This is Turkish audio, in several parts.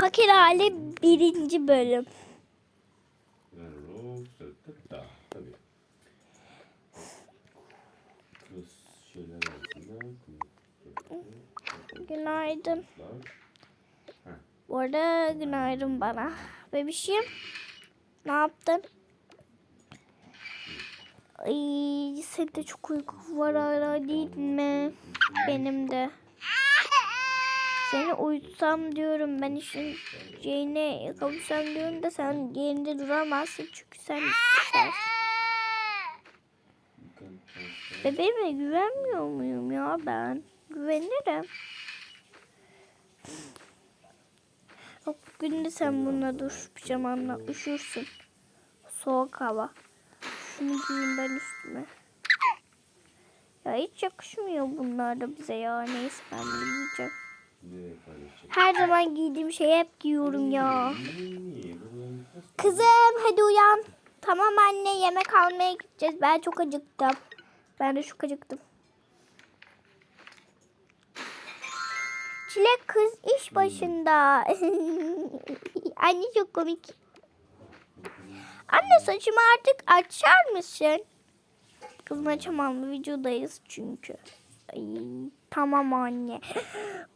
Fakir hali birinci bölüm. Günaydın. Bu arada günaydın bana. Bebişim. Ne yaptın? Ay, senin de çok uyku var ara değil mi? Benim de. Seni uyutsam diyorum ben işin şeyine kavuşsam diyorum da sen yerinde duramazsın çünkü sen düşersin. Bebeğime güvenmiyor muyum ya ben? Güvenirim. Yok bugün de sen bununla dur pijamanla üşürsün. Soğuk hava. Şunu giyeyim ben üstüme. Ya hiç yakışmıyor bunlar da bize ya. Neyse ben bunu giyeceğim. Her zaman giydiğim şeyi hep giyiyorum ya. Kızım hadi uyan. Tamam anne yemek almaya gideceğiz. Ben çok acıktım. Ben de çok acıktım. Çilek kız iş başında. anne çok komik. Anne saçımı artık açar mısın? Kızım açamam videodayız çünkü. Ay, tamam anne.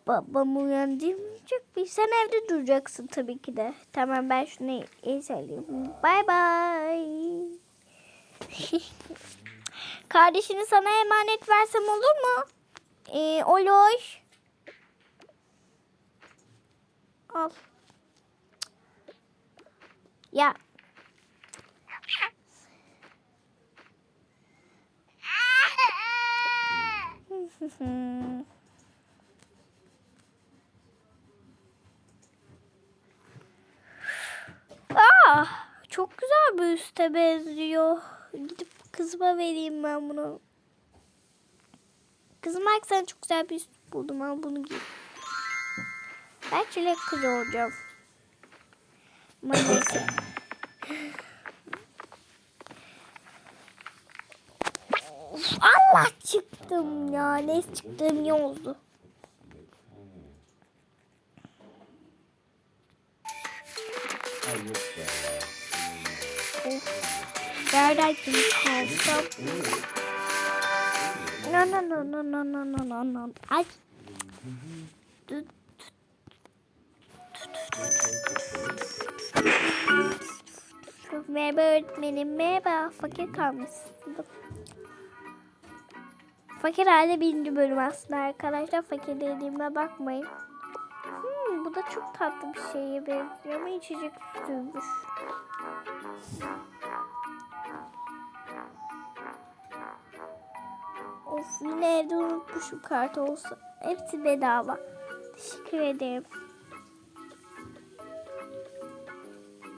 Babam uyandırmayacak bir. Sen evde duracaksın tabii ki de. Tamam ben şunu iyi söyleyeyim. Bay bay. Kardeşini sana emanet versem olur mu? Ee, olur. Al. Ya. Aa, çok güzel bir üste benziyor. Gidip kızıma vereyim ben bunu. Kızım bak sana çok güzel bir üst buldum. Al bunu giy. Ben çilek kız olacağım. Ama neyse. Of, Allah çıktım ya. Neyse çıktığım iyi oldu. Of. Nereden kalsam? No no no no no no no no no. Ay. Merhaba öğretmenim. Merhaba. Fakir kalmışsın. Fakir hali birinci bölüm aslında arkadaşlar. Fakir dediğime bakmayın. Hmm, bu da çok tatlı bir şeye benziyor ama içecek sütüymüş. Of yine evde unutmuşum kart olsa. Hepsi bedava. Teşekkür ederim.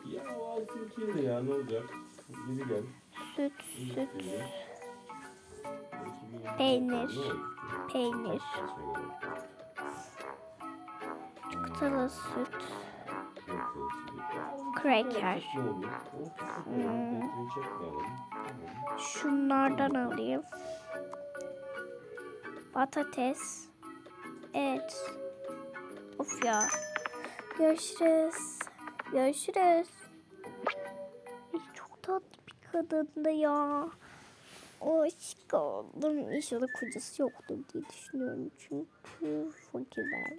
Ya o altın kirli ya ne olacak? Geri gel. Süt, Geri süt, gel. Peynir. Peynir. Çikolatalı süt. Cracker. Hmm. Şunlardan alayım. Patates. Evet. Of ya. Görüşürüz. Görüşürüz. Çok tatlı bir kadındı ya. O aşık oldum. İnşallah kocası yoktur diye düşünüyorum. Çünkü fakirler.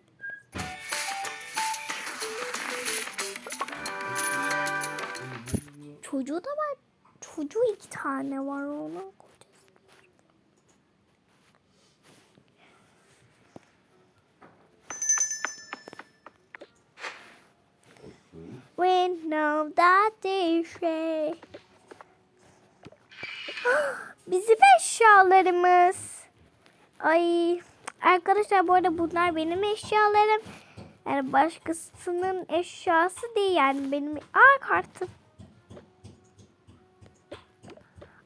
Çocuğu da var. Çocuğu iki tane var onun. We know that they say. Bizim eşyalarımız. Ay arkadaşlar bu arada bunlar benim eşyalarım. Yani başkasının eşyası değil yani benim. Aa kartım.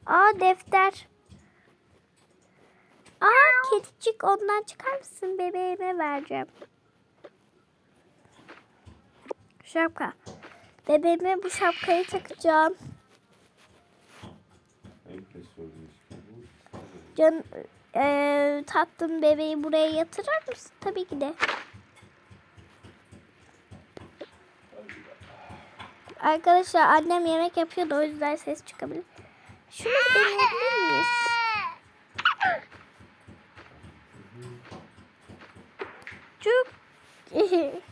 Aa defter. Aa kedicik ondan çıkar mısın bebeğime vereceğim. Şapka. Bebeğime bu şapkayı takacağım. En pes sorduğum işte bu. Can eee tatlım bebeği buraya yatırır mısın? Tabii ki de. Arkadaşlar annem yemek yapıyordu o yüzden ses çıkabilir. Şunu deneyebilir miyiz? Çok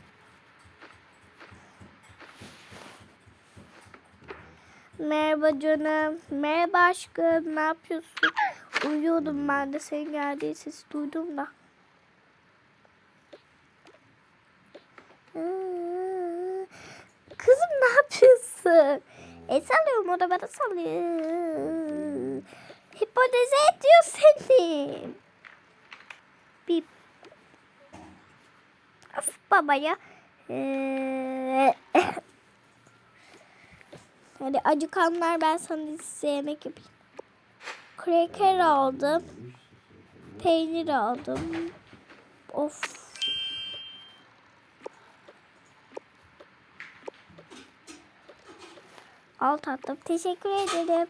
Merhaba canım. Merhaba aşkım. Ne yapıyorsun? Uyuyordum ben de senin geldiği sesi duydum da. Kızım ne yapıyorsun? E sallıyorum o da bana sallıyor. Hipoteze ediyor seni. Bip. Of babaya. Ee, Hadi acıkanlar ben sana size yemek yapayım. Kraker aldım. Peynir aldım. Of. Al tatlım. Teşekkür ederim.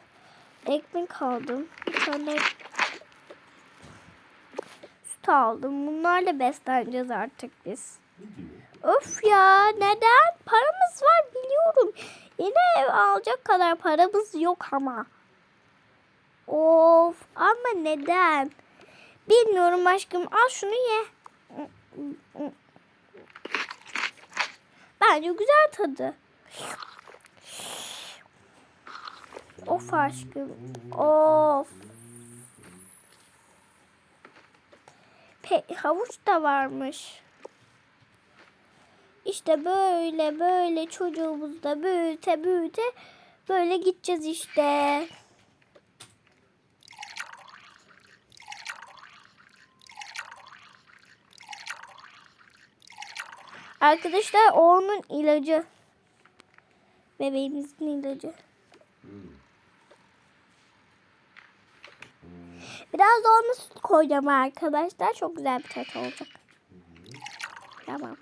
Ekmek aldım. Bir tane süt aldım. Bunlarla besleneceğiz artık biz. Of ya neden? Paramız var biliyorum. Yine ev alacak kadar paramız yok ama. Of ama neden? Bilmiyorum aşkım al şunu ye. Bence güzel tadı. Of aşkım. Of. Pe havuç da varmış. İşte böyle böyle çocuğumuzu da büyüte büyüte böyle gideceğiz işte. Arkadaşlar o onun ilacı. Bebeğimizin ilacı. Biraz da ona süt koyacağım arkadaşlar. Çok güzel bir tat olacak. Tamam.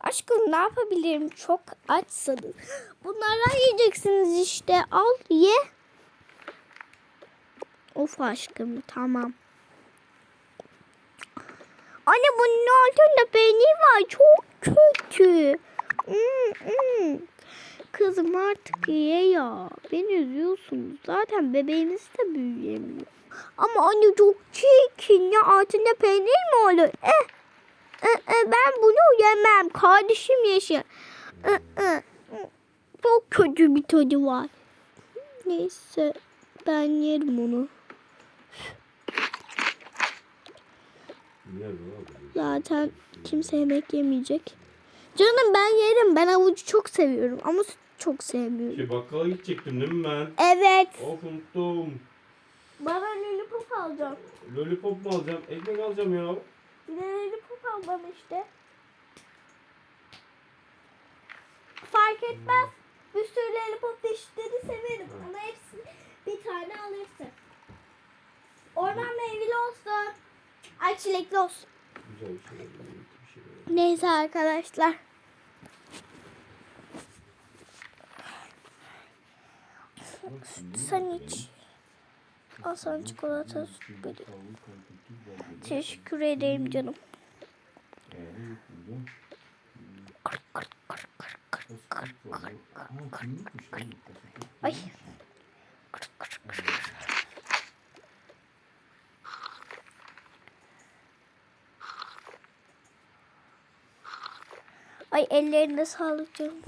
Aşkım ne yapabilirim? Çok açsanız. Bunları yiyeceksiniz işte. Al ye. Of aşkım tamam. Anne bunun altında peynir var. Çok kötü. Hmm, hmm. Kızım artık ye ya. Beni üzüyorsunuz. Zaten bebeğiniz de büyüyemiyor. Ama anne çok çirkin ya. Altında peynir mi olur? Eh. Eh, eh, ben bunu yemem. Kardeşim yaşar. Eh, eh. Çok kötü bir tadı var. Neyse ben yerim onu. Niye böyle? Zaten kimse yemek yemeyecek. Canım ben yerim. Ben havucu çok seviyorum ama süt çok sevmiyorum. Şey bakkala gidecektim değil mi ben? Evet. Of unuttum. Baba lollipop alacağım. Lollipop mu alacağım? Ekmek alacağım ya. Bir de lollipop almam işte. Fark etmez. Bir sürü lollipop çeşitleri severim. Ama hepsini bir tane alırsın. Orman meyveli olsun. Ay çilekli olsun. Güzel bir şey. Bir şey. Neyse arkadaşlar. Sen iç. Al sana çikolata süt böyle. Teşekkür ederim canım. Kır, Ay ellerinde sağlık canım.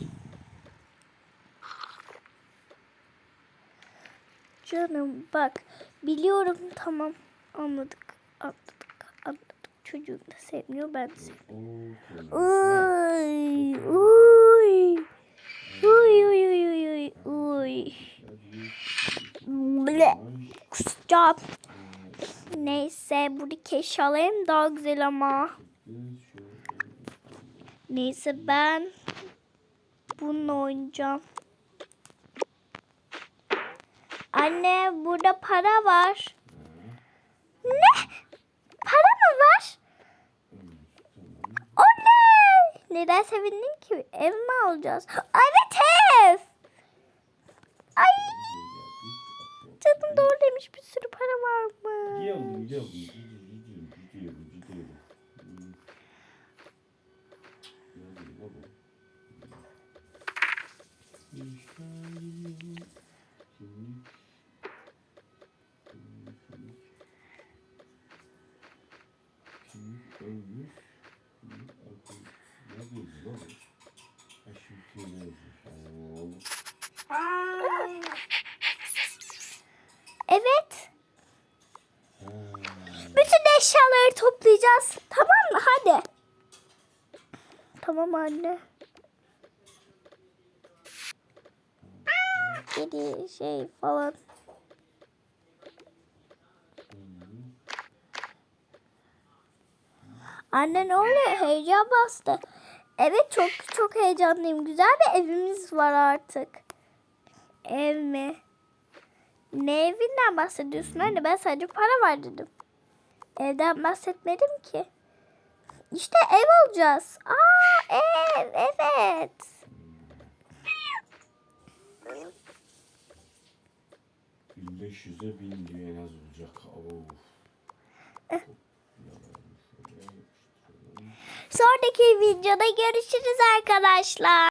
Canım bak biliyorum tamam anladık anladık anladık. Çocuğum da sevmiyor ben de sevmiyorum. Uy. Uy, uy, uy, uy, uy, uy. Ble. Neyse buradaki eşyalarım daha güzel ama. Neyse ben bununla oynayacağım. Anne burada para var. Ne? Para mı var? Oley! Neden sevindin ki? Ev mi alacağız? Evet ev. Ay canım doğru demiş bir sürü para var mı? Gidiyorum, gidiyorum, gidiyorum, Evet. Bütün eşyaları toplayacağız. Tamam mı? Hadi. Tamam anne. Kedi şey falan. Anne ne oluyor? Heyecan bastı. Evet çok çok heyecanlıyım. Güzel bir evimiz var artık. Ev mi? Ne evinden bahsediyorsun anne? Ben sadece para var dedim. Evden bahsetmedim ki. İşte ev alacağız. Aa ev evet. Bin 1500'e 1000 diyor en az olacak. Of. Sonraki videoda görüşürüz arkadaşlar.